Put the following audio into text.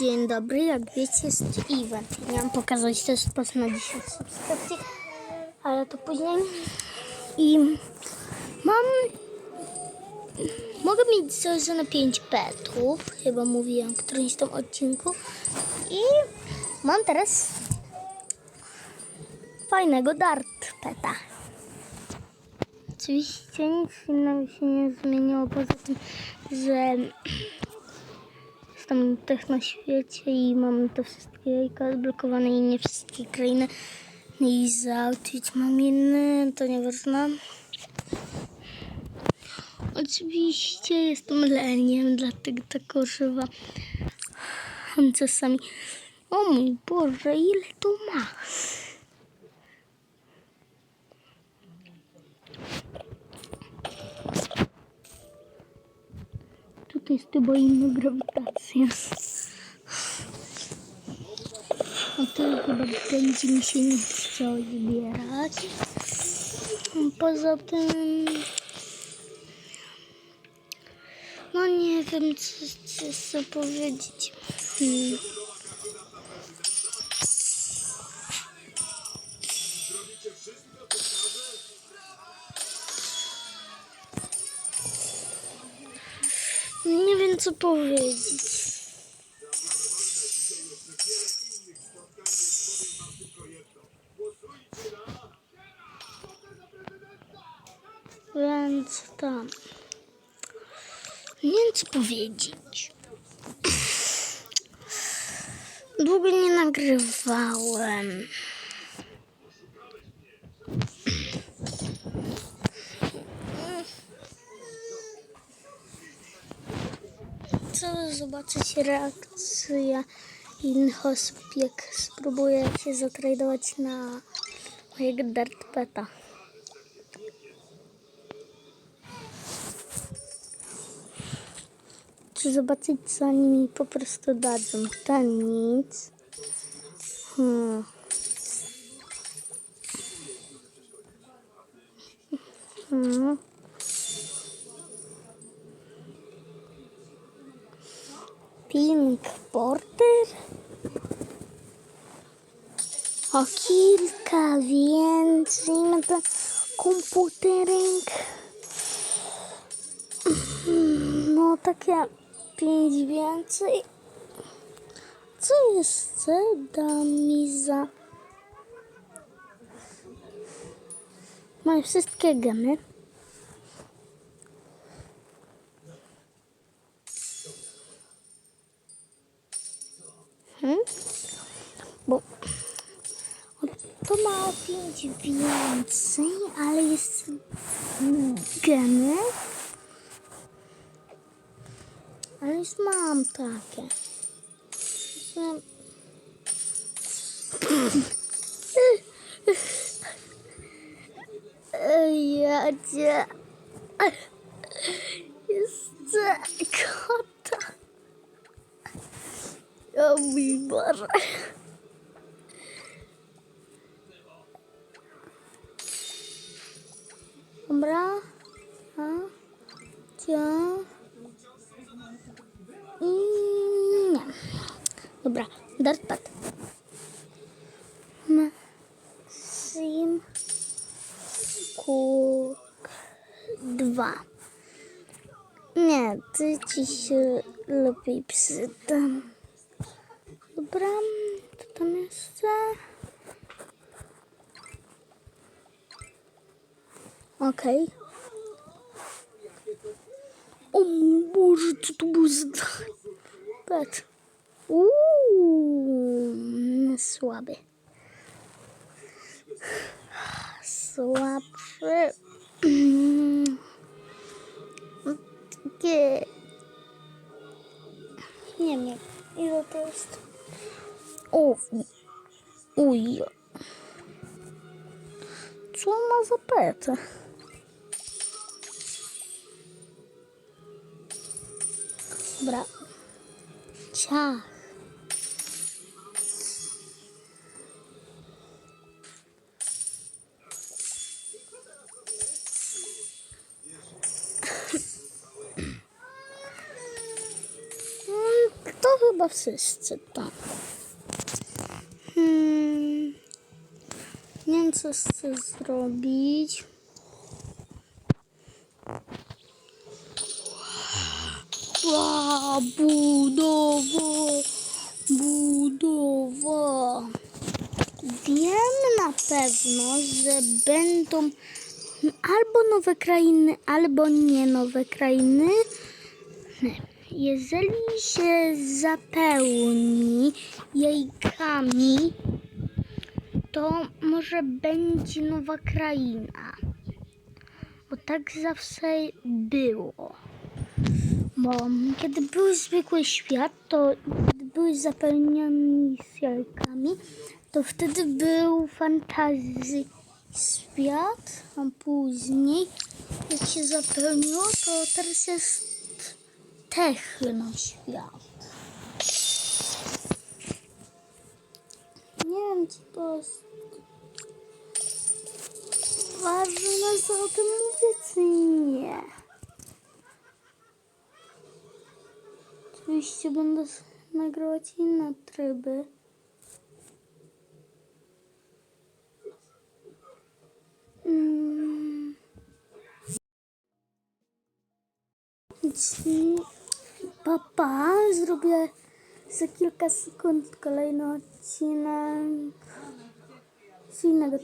Dzień dobry, jak wiecie jest event. Miałam pokazać też pas na 10 subskrypcji, ale to później. I mam... Mogę mieć założone 5 petów, chyba mówiłam w którymś tam odcinku. I mam teraz fajnego dart peta. Oczywiście nic innego się nie zmieniło, poza tym, że jestem tych na świecie i mam te wszystkie jajka odblokowane i nie wszystkie krainy. I za mam inny, to nieważne. Oczywiście jestem leniem, dlatego tak używam czasami. O mój Boże, ile tu ma? Jest chyba inna grawitacja. A tu chyba będzie mi się nie chciało zbierać. Poza tym... No nie wiem, co, co, powiedzieć. Co powiedzieć. Więc tam. Nie wiem, co powiedzieć. Długo nie nagrywałem. Chcę zobaczyć reakcję innych osób, jak spróbuję się zatradować na mojego dartpeta. Czy zobaczyć, co oni mi po prostu dadzą. Ten nic. Hmm. Hmm. Pink Porter. O kilka więcej na ten komputerek. No takie pięć więcej. Co jeszcze da mi za... Mam wszystkie gemy. Bo to ma o pięć więcej, ale jest gemy. Ale już mam takie. Ja cię... Jeszcze kota. O mój Boże. Dobra. A? Cia. I nie. Dobra, dartpad. Sim Cook 2. Nie, ty ci się lepiej przydam. Dobra, co tam jeszcze? Okej. O mój Boże, co to było za pet? Uuu, słaby. Słabszy. Uj. Co ma za pet? Dobra. Ciach. To chyba wszyscy tak. Wiem, co chcę zrobić. Ła, budowa, budowa. Wiem na pewno, że będą albo nowe krainy, albo nie nowe krainy. Jeżeli się zapełni jajkami, to może będzie nowa kraina. Bo tak zawsze było. Bo kiedy był zwykły świat, to kiedy były zapełnione jajkami, to wtedy był fantazji świat, a później jak się zapełniło, to teraz jest techno świat. To jest ważne, co o tym mówię, czy nie. Oczywiście będę nagrywać inne tryby. Mm. Papa, zrobię ಸ್ಕಿಲ್ ಕಸ್ ಕುಂತ್ಕೊಳ್ಳೋ ಇನ್ನೂ China Srinagar